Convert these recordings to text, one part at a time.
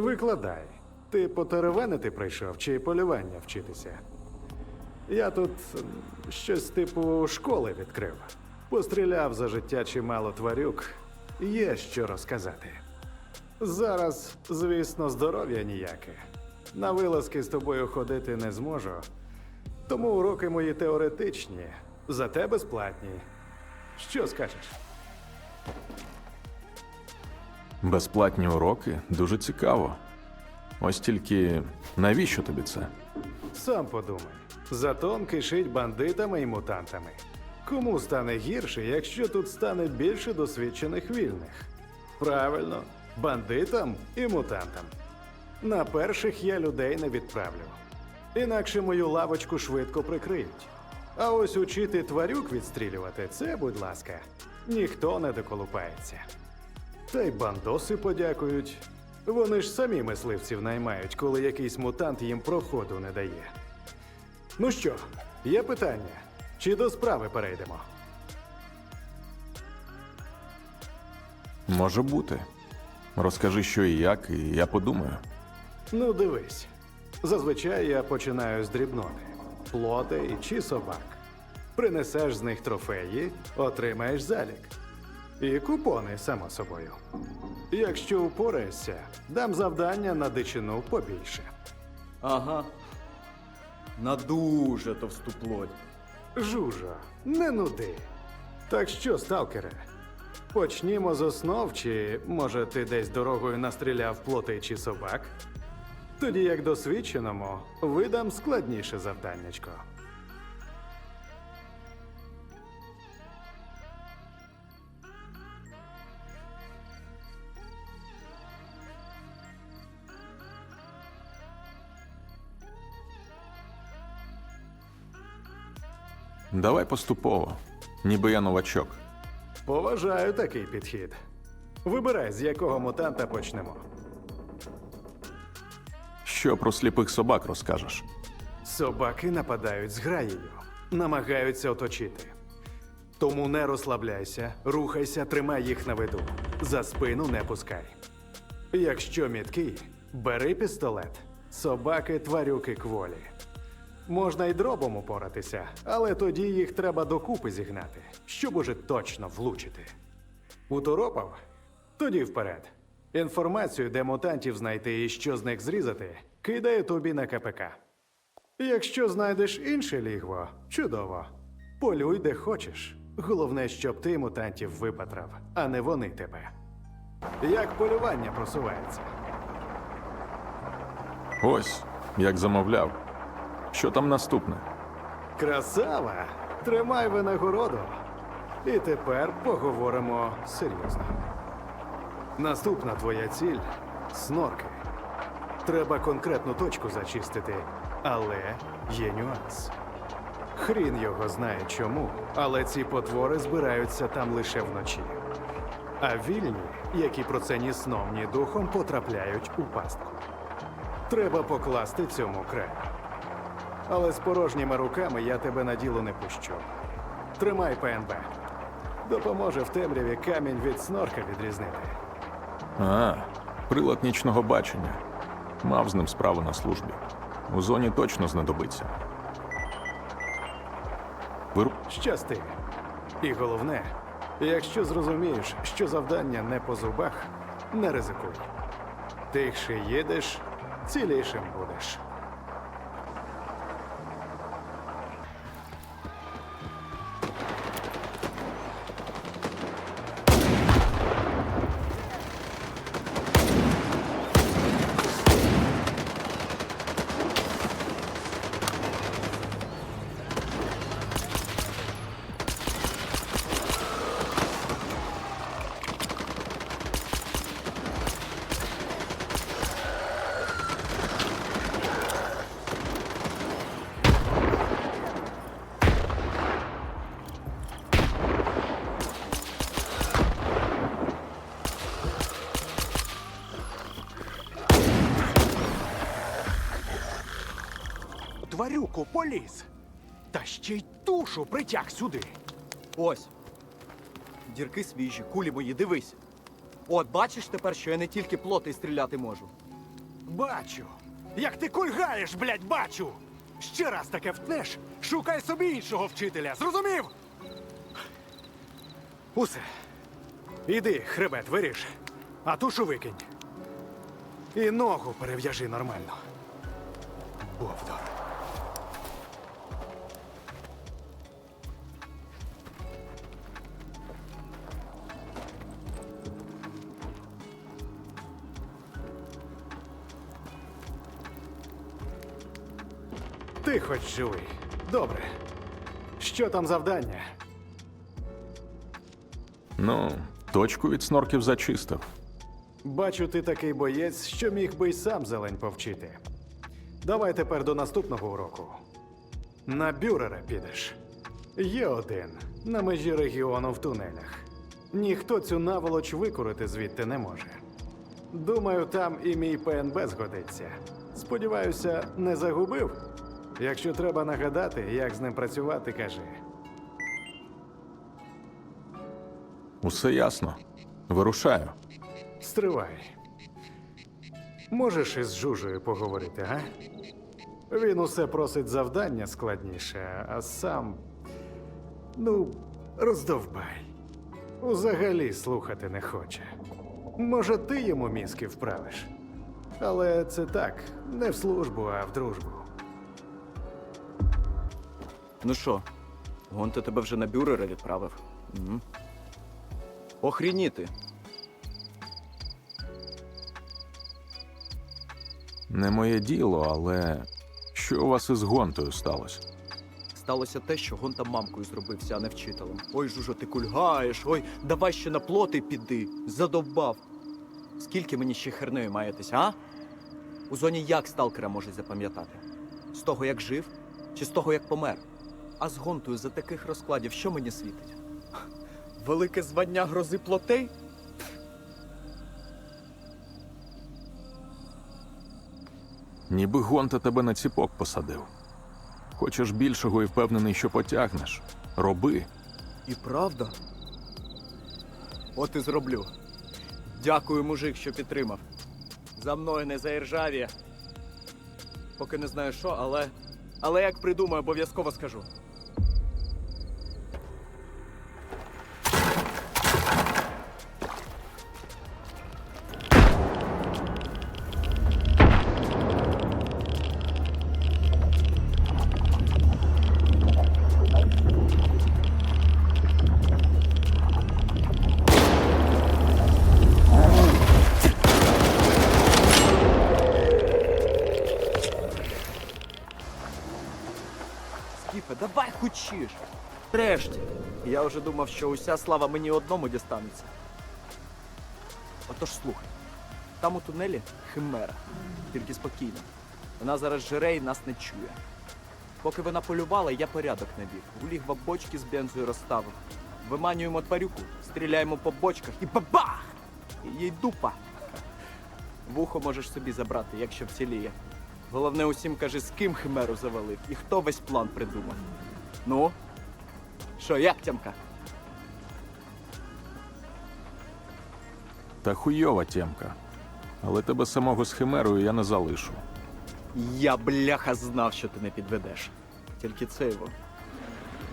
Викладай. Ти потеревенити прийшов чи полювання вчитися? Я тут щось типу школи відкрив. Постріляв за життя чимало тварюк. Є що розказати. Зараз, звісно, здоров'я ніяке. На вилазки з тобою ходити не зможу. Тому уроки мої теоретичні, зате безплатні. Що скажеш? Безплатні уроки дуже цікаво. Ось тільки навіщо тобі це? Сам подумай. Затон кишить бандитами і мутантами. Кому стане гірше, якщо тут стане більше досвідчених вільних? Правильно, бандитам і мутантам. На перших я людей не відправлю. Інакше мою лавочку швидко прикриють. А ось учити тварюк відстрілювати це, будь ласка, ніхто не доколупається. Та й бандоси подякують. Вони ж самі мисливців наймають, коли якийсь мутант їм проходу не дає. Ну що, є питання? Чи до справи перейдемо? Може бути. Розкажи, що і як, і я подумаю. Ну, дивись. Зазвичай я починаю з дрібноти: плоти чи собак. Принесеш з них трофеї, отримаєш залік. І купони, само собою. Якщо упораєшся, дам завдання на дичину побільше. Ага. На дуже товсту плоть. Жужа, не нуди. Так що, сталкере, почнімо з основ, чи може ти десь дорогою настріляв плоти чи собак? Тоді, як досвідченому, видам складніше завданнячко. Давай поступово, ніби я новачок. Поважаю такий підхід. Вибирай, з якого мутанта почнемо. Що про сліпих собак розкажеш? Собаки нападають з граєю, намагаються оточити. Тому не розслабляйся, рухайся, тримай їх на виду. За спину не пускай. Якщо міткий, бери пістолет. Собаки тварюки кволі. Можна й дробом упоратися, але тоді їх треба докупи зігнати, щоб уже точно влучити. Уторопав? Тоді вперед. Інформацію, де мутантів знайти і що з них зрізати, кидаю тобі на КПК. Якщо знайдеш інше лігво, чудово. Полюй де хочеш. Головне, щоб ти мутантів випатрав, а не вони тебе. Як полювання просувається? Ось, як замовляв. Що там наступне? Красава! Тримай винагороду. І тепер поговоримо серйозно. Наступна твоя ціль снорки. Треба конкретну точку зачистити, але є нюанс. Хрін його знає чому, але ці потвори збираються там лише вночі. А вільні, які про це ні сном, ні духом, потрапляють у пастку. Треба покласти цьому край. Але з порожніми руками я тебе на діло не пущу. Тримай ПНБ. Допоможе в темряві камінь від снорка відрізнити. А, прилад нічного бачення. Мав з ним справу на службі. У зоні точно знадобиться. Вир... Щасти. І головне, якщо зрозумієш, що завдання не по зубах, не ризикуй. Тихше їдеш, цілішим будеш. Тварюку поліз. Та ще й тушу притяг сюди. Ось. Дірки свіжі, кулі мої, дивись. От бачиш тепер, що я не тільки плоти стріляти можу. Бачу. Як ти кульгаєш, блядь, бачу. Ще раз таке втнеш, шукай собі іншого вчителя. Зрозумів? Усе. Іди, хребет, виріж, а тушу викинь. І ногу перев'яжи нормально. Бовдор. Ти хоч живий. Добре. Що там завдання? Ну, точку від снорків зачистив. Бачу, ти такий боєць, що міг би й сам зелень повчити. Давай тепер до наступного уроку. На бюрера підеш. Є один на межі регіону в тунелях. Ніхто цю наволоч викурити звідти не може. Думаю, там і мій ПНБ згодиться. Сподіваюся, не загубив. Якщо треба нагадати, як з ним працювати, кажи. Усе ясно. Вирушаю. Стривай. Можеш із Жужею поговорити, га? Він усе просить завдання складніше, а сам. Ну, роздовбай. Взагалі слухати не хоче. Може, ти йому мізки вправиш. Але це так, не в службу, а в дружбу. Ну що, Гонта тебе вже на бюрера відправив? Угу. Охрініти. Не моє діло, але що у вас із гонтою сталося? Сталося те, що Гонта мамкою зробився, а не вчителем. Ой, Жужо, ти кульгаєш, ой, давай ще на плоти піди. Задовбав. Скільки мені ще хернею маєтесь, а? У зоні як сталкера можуть запам'ятати? З того, як жив, чи з того, як помер? А з гонтою за таких розкладів що мені світить? Велике звання грози плотей? Ніби гонта тебе на ціпок посадив. Хочеш більшого і впевнений, що потягнеш. Роби. І правда? От і зроблю. Дякую, мужик, що підтримав. За мною не заіржавіє. Поки не знаю що, але. Але як придумаю, обов'язково скажу. Нарешті. Я вже думав, що уся слава мені одному дістанеться. Отож слухай, там у тунелі химера, тільки спокійно. Вона зараз жере і нас не чує. Поки вона полювала, я порядок навів. У лігва бочки з бензою розставив. Виманюємо тварюку, стріляємо по бочках і бабах! Їй дупа. Вухо можеш собі забрати, якщо вціліє. Головне усім кажи, з ким химеру завалив і хто весь план придумав. Ну? Що, як тямка? Та хуйова тємка. Але тебе самого з химерою я не залишу. Я бляха знав, що ти не підведеш. Тільки це його.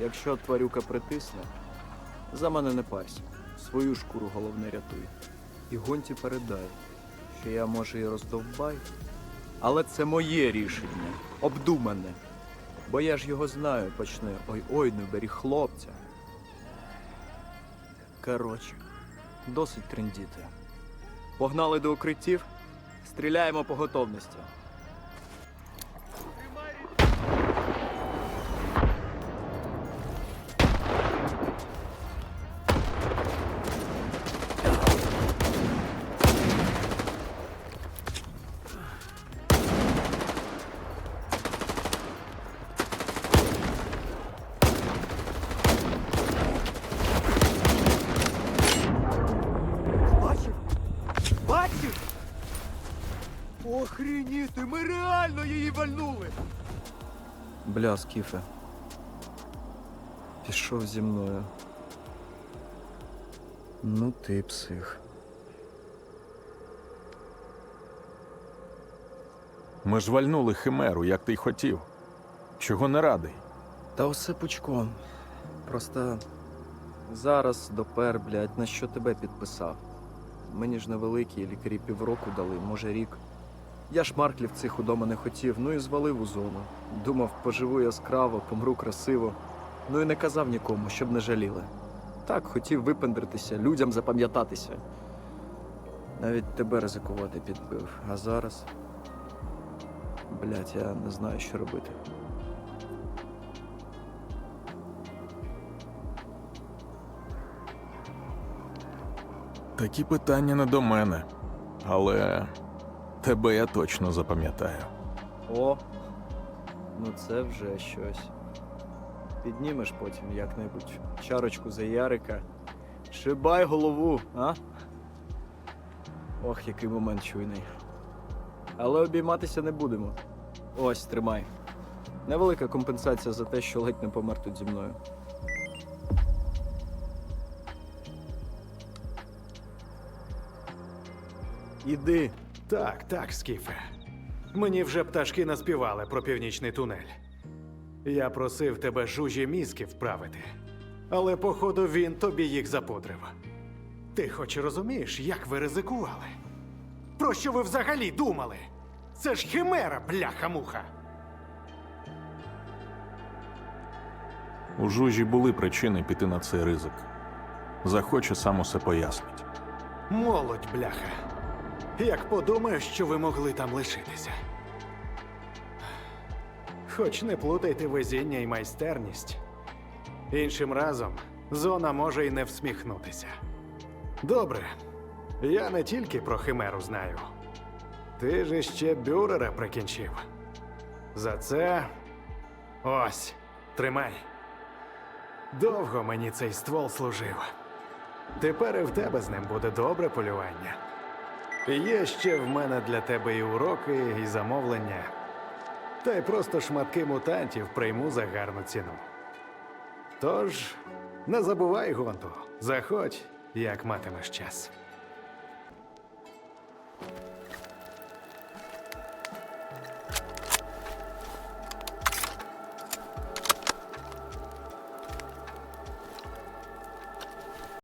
Якщо тварюка притисне, за мене не парься. Свою шкуру головне рятуй. І гонті передай, що я може і роздовбай, але це моє рішення, обдумане. Бо я ж його знаю, почне ой-ой, не бері хлопця. Коротше, досить трендіти. Погнали до укриттів, стріляємо по готовності. Бля, Скіфе. Пішов зі мною. Ну ти псих. Ми ж вальнули химеру, як ти й хотів. Чого не радий? Та усе пучком. Просто зараз допер, блядь, на що тебе підписав. Мені ж невеликі, лікарі півроку дали, може рік. Я ж марклів цих удома не хотів, ну і звалив у зону. Думав, поживу яскраво, помру красиво. Ну і не казав нікому, щоб не жаліли. Так, хотів випендритися, людям запам'ятатися. Навіть тебе ризикувати підбив. А зараз. Блять, я не знаю, що робити. Такі питання не до мене. Але тебе я точно запам'ятаю. О, ну це вже щось. Піднімеш потім як-небудь чарочку за Ярика. Шибай голову, а? Ох, який момент чуйний. Але обійматися не будемо. Ось, тримай. Невелика компенсація за те, що ледь не помер тут зі мною. Іди. Так, так, Скіфе. Мені вже пташки наспівали про північний тунель. Я просив тебе жужі мізки вправити, але, походу, він тобі їх запудрив. Ти хоч розумієш, як ви ризикували? Про що ви взагалі думали? Це ж химера, бляха-муха! У жужі були причини піти на цей ризик. Захоче сам усе пояснить. Молодь, бляха. Як подумаю, що ви могли там лишитися. Хоч не плутайте везіння і майстерність. Іншим разом зона може й не всміхнутися. Добре, я не тільки про химеру знаю. Ти ж іще бюрера прикінчив. За це. Ось, тримай. Довго мені цей ствол служив. Тепер і в тебе з ним буде добре полювання. Є ще в мене для тебе і уроки, і замовлення. Та й просто шматки мутантів прийму за гарну ціну. Тож, не забувай, Гонту, заходь, як матимеш час.